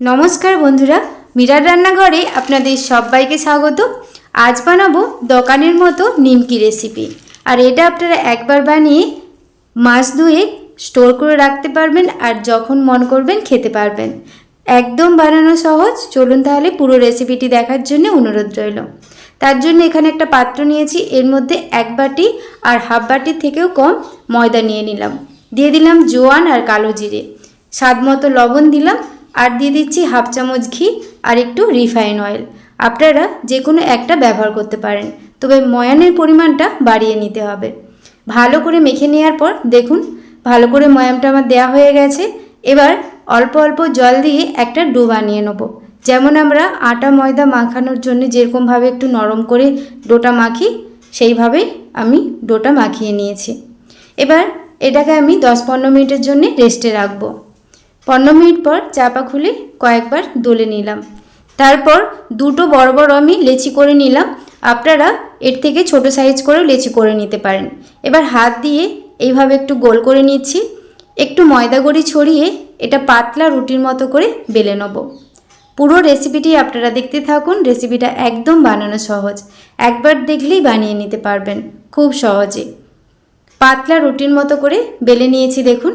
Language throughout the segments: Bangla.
নমস্কার বন্ধুরা, মিরার রান্নাঘরে আপনাদের সবাইকে স্বাগত। আজ বানাবো দোকানের মতো নিমকি রেসিপি আর এটা আপনারা একবার বানিয়ে মাস দুয়ে স্টোর করে রাখতে পারবেন আর যখন মন করবেন খেতে পারবেন। একদম বানানো সহজ। চলুন তাহলে পুরো রেসিপিটি দেখার জন্য অনুরোধ রইল। তার জন্য এখানে একটা পাত্র নিয়েছি। এর মধ্যে এক বাটি আর হাফ বাটির থেকেও কম ময়দা নিয়ে নিলাম। দিয়ে দিলাম জোয়ান আর কালো জিরে। স্বাদ মতো লবণ দিলাম। আর দিয়ে দিচ্ছি হাফ চামচ ঘি আর একটু রিফাইন অয়েল। আপনারা যে কোনো একটা ব্যবহার করতে পারেন, তবে ময়ানের পরিমাণটা বাড়িয়ে নিতে হবে। ভালো করে মেখে নেওয়ার পর দেখুন, ভালো করে ময়ামটা আমার দেওয়া হয়ে গেছে। এবার অল্প অল্প জল দিয়ে একটা ডো বানিয়ে নেব। যেমন আমরা আটা ময়দা মাখানোর জন্য যেরকমভাবে একটু নরম করে ডোটা মাখি সেইভাবে আমি ডোটা মাখিয়ে নিয়েছি। এবার এটাকে আমি দশ পনেরো মিনিটের জন্য রেস্টে রাখব। পনেরো মিনিট পর চাপা খুলে কয়েকবার দলে নিলাম। তারপর দুটো বড় বড় আমি লেচি করে নিলাম। আপনারা এর থেকে ছোট সাইজ করেও লেচি করে নিতে পারেন। এবার হাত দিয়ে এইভাবে একটু গোল করে নিচ্ছি। একটু ময়দা গড়ি ছড়িয়ে এটা পাতলা রুটির মতো করে বেলে নেব। পুরো রেসিপিটি আপনারা দেখতে থাকুন। রেসিপিটা একদম বানানো সহজ। একবার দেখলেই বানিয়ে নিতে পারবেন। খুব সহজে। পাতলা রুটির মতো করে বেলে নিয়েছি দেখুন।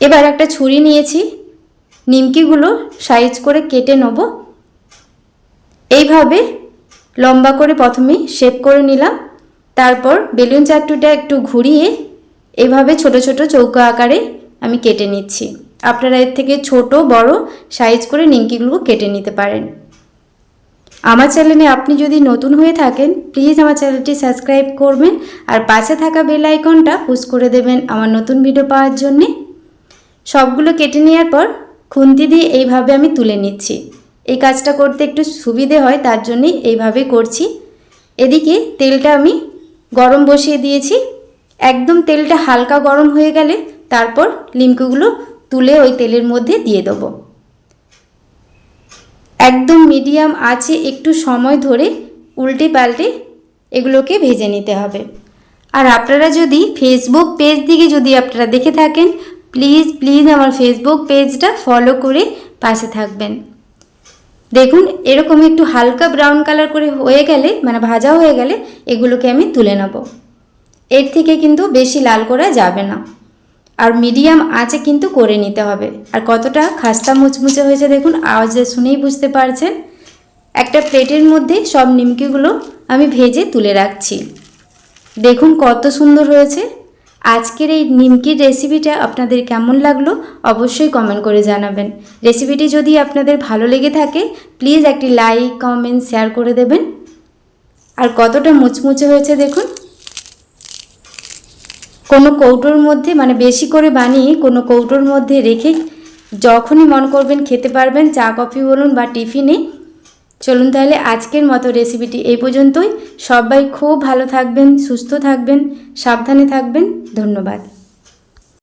এবার একটা ছুরি নিয়েছি, নিমকিগুলো সাইজ করে কেটে নেব। এইভাবে লম্বা করে প্রথমে শেপ করে নিলাম, তারপর বেলুন চাটুটা একটু ঘুরিয়ে এভাবে ছোট ছোট চৌকো আকারে আমি কেটে নিচ্ছি। আপনারা এর থেকে ছোট, বড় সাইজ করে নিমকিগুলো কেটে নিতে পারেন। আমার চ্যানেলে আপনি যদি নতুন হয়ে থাকেন, প্লিজ আমার চ্যানেলটি সাবস্ক্রাইব করবেন আর পাশে থাকা বেল আইকনটা পুশ করে দেবেন আমার নতুন ভিডিও পাওয়ার জন্যে। সবগুলো কেটে নেওয়ার পর খুন্তি দিয়ে এইভাবে আমি তুলে নিচ্ছি। এই কাজটা করতে একটু সুবিধে হয়, তার জন্যই এইভাবে করছি। এদিকে তেলটা আমি গরম বসিয়ে দিয়েছি। একদম তেলটা হালকা গরম হয়ে গেলে তারপর লিমকুগুলো তুলে ওই তেলের মধ্যে দিয়ে দেবো। একদম মিডিয়াম আছে একটু সময় ধরে উল্টে পাল্টে এগুলোকে ভেজে নিতে হবে। আর আপনারা যদি ফেসবুক পেজ দিকে যদি আপনারা দেখে থাকেন প্লিজ প্লিজ আমার ফেসবুক পেজটা ফলো করে পাশে থাকবেন। দেখুন, এরকম একটু হালকা ব্রাউন কালার করে হয়ে গেলে মানে ভাজা হয়ে গেলে, এগুলোকে আমি তুলে নেব। এর থেকে কিন্তু বেশি লাল করা যাবে না। আর মিডিয়াম আঁচে কিন্তু করে নিতে হবে। আর কতটা খাস্তা মুচমুচে হয়েছে দেখুন, আওয়াজে শুনেই বুঝতে পারছেন। একটা প্লেটের মধ্যে সব নিমকিগুলো আমি ভেজে তুলে রাখছি। দেখুন কত সুন্দর হয়েছে। আজকের এই নিমকির রেসিপিটা আপনাদের কেমন লাগল অবশ্যই কমেন্ট করে জানাবেন। রেসিপিটি যদি আপনাদের ভালো লেগে থাকে প্লিজ একটি লাইক কমেন্ট শেয়ার করে দেবেন। আর কতটা মুচমুচে হয়েছে দেখুন। কোনো কৌটোর মধ্যে মানে বেশি করে বানিয়ে কোনো কৌটোর মধ্যে রেখে যখনই মন করবেন খেতে পারবেন। চা, কফি বলুন বা টিফিনে চলুন তাহলে আজকের মতো রেসিপিটি এই পর্যন্তই। সবাই খুব ভালো থাকবেন, সুস্থ থাকবেন, সাবধানে থাকবেন। ধন্যবাদ।